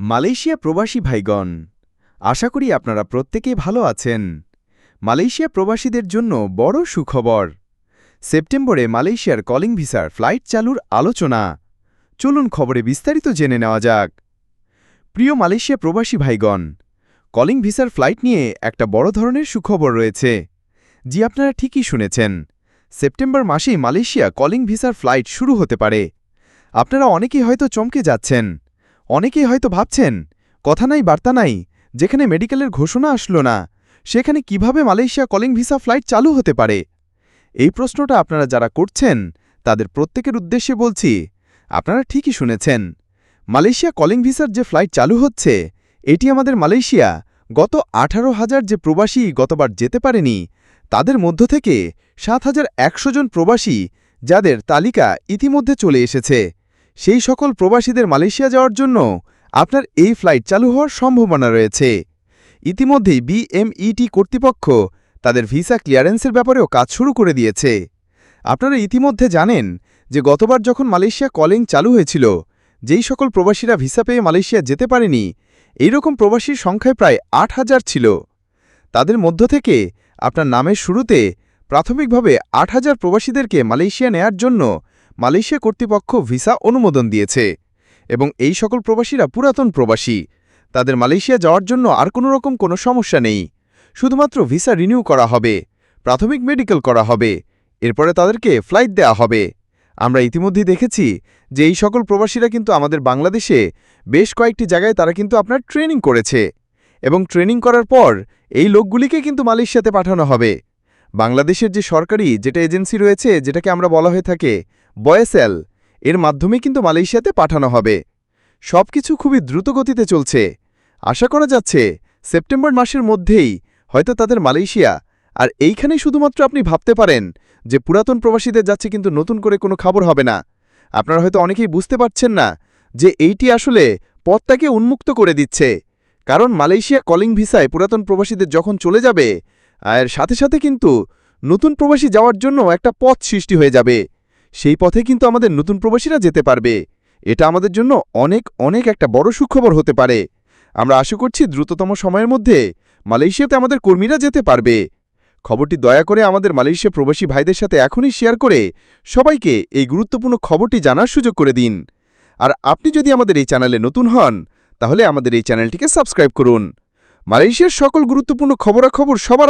Malaysia প্রবাসী ভাইগণ, আশা করি আপনারা প্রত্যেকেই ভালো আছেন। মালয়েশিয়া প্রবাসীদের জন্য বড় সুখবর। সেপ্টেম্বরে মালয়েশিয়ার কলিং ভিসার ফ্লাইট চালুর আলোচনা। চলুন খবরে বিস্তারিত জেনে নেওয়া যাক। প্রিয় মালয়েশিয়া প্রবাসী ভাইগণ, কলিং ভিসার ফ্লাইট নিয়ে একটা বড় ধরনের সুখবর রয়েছে। জি, আপনারা ঠিকই শুনেছেন। সেপ্টেম্বর মাসেই মালয়েশিয়া কলিং ভিসার ফ্লাইট শুরু হতে পারে। আপনারা অনেকেই হয়তো চমকে যাচ্ছেন। অনেকেই হয়তো ভাবছেন, কথা নাই, বার্তা নাই, যেখানে মেডিকেলের ঘোষণা আসলো না, সেখানে কীভাবে মালয়েশিয়া কলিং ভিসা ফ্লাইট চালু হতে পারে? এই প্রশ্নটা আপনারা যারা করছেন, তাদের প্রত্যেকের উদ্দেশ্যে বলছি, আপনারা ঠিকই শুনেছেন। মালয়েশিয়া কলিং ভিসার যে ফ্লাইট চালু হচ্ছে, এটি আমাদের মালয়েশিয়া গত আঠারো হাজার যে প্রবাসী গতবার যেতে পারেনি, তাদের মধ্য থেকে সাত হাজার একশো জন প্রবাসী, যাদের তালিকা ইতিমধ্যে চলে এসেছে। সেই সকল প্রবাসীদের মালয়েশিয়া যাওয়ার জন্য আপনার এই ফ্লাইট চালু হওয়ার সম্ভাবনা রয়েছে। ইতিমধ্যেই বিএমইটি কর্তৃপক্ষ তাদের ভিসা ক্লিয়ারেন্সের ব্যাপারেও কাজ শুরু করে দিয়েছে। আপনারা ইতিমধ্যে জানেন যে গতবার যখন মালয়েশিয়া কলিং চালু হয়েছিল, যেই সকল প্রবাসীরা ভিসা পেয়ে মালয়েশিয়া যেতে পারেনি, এইরকম প্রবাসীর সংখ্যায় প্রায় আট হাজার ছিল। তাদের মধ্য থেকে আপনার নামের শুরুতে প্রাথমিকভাবে আট হাজার প্রবাসীদেরকে মালয়েশিয়া নেয়ার জন্য মালয়েশিয়া কর্তৃপক্ষ ভিসা অনুমোদন দিয়েছে এবং এই সকল প্রবাসীরা পুরাতন প্রবাসী। তাদের মালয়েশিয়া যাওয়ার জন্য আর কোনো রকম কোনো সমস্যা নেই। শুধুমাত্র ভিসা রিনিউ করা হবে, প্রাথমিক মেডিকেল করা হবে, এরপরে তাদেরকে ফ্লাইট দেয়া হবে। আমরা ইতিমধ্যেই দেখেছি যে এই সকল প্রবাসীরা কিন্তু আমাদের বাংলাদেশে বেশ কয়েকটি জায়গায় তারা কিন্তু আপনার ট্রেনিং করেছে এবং ট্রেনিং করার পর এই লোকগুলিকে কিন্তু মালয়েশিয়াতে পাঠানো হবে। বাংলাদেশের যে সরকারি যেটা এজেন্সি রয়েছে, যেটাকে আমরা বলা হয়ে থাকে বয়েসেল, এর মাধ্যমে কিন্তু মালয়েশিয়াতে পাঠানো হবে। সব কিছু খুবই দ্রুত গতিতে চলছে। আশা করা যাচ্ছে, সেপ্টেম্বর মাসের মধ্যেই হয়তো তাদের মালয়েশিয়া, আর এইখানেই শুধুমাত্র আপনি ভাবতে পারেন যে পুরাতন প্রবাসীদের যাচ্ছে কিন্তু নতুন করে কোনো খবর হবে না। আপনারা হয়তো অনেকেই বুঝতে পারছেন না যে এইটি আসলে পথটাকে উন্মুক্ত করে দিচ্ছে। কারণ মালয়েশিয়া কলিং ভিসায় পুরাতন প্রবাসীদের যখন চলে যাবে, আর সাথে সাথে কিন্তু নতুন প্রবাসী যাওয়ার জন্য একটা পথ সৃষ্টি হয়ে যাবে। সেই পথে কিন্তু আমাদের নতুন প্রবাসীরা যেতে পারবে। এটা আমাদের জন্য অনেক অনেক একটা বড় সুখবর হতে পারে। আমরা আশা করছি দ্রুততম সময়ের মধ্যে মালয়েশিয়াতে আমাদের কর্মীরা যেতে পারবে। খবরটি দয়া করে আমাদের মালয়েশিয়া প্রবাসী ভাইদের সাথে এখনই শেয়ার করে সবাইকে এই গুরুত্বপূর্ণ খবরটি জানার সুযোগ করে দিন। আর আপনি যদি আমাদের এই চ্যানেলে নতুন হন, তাহলে আমাদের এই চ্যানেলটিকে সাবস্ক্রাইব করুন। মালয়েশিয়ার সকল গুরুত্বপূর্ণ খবরাখবর সবার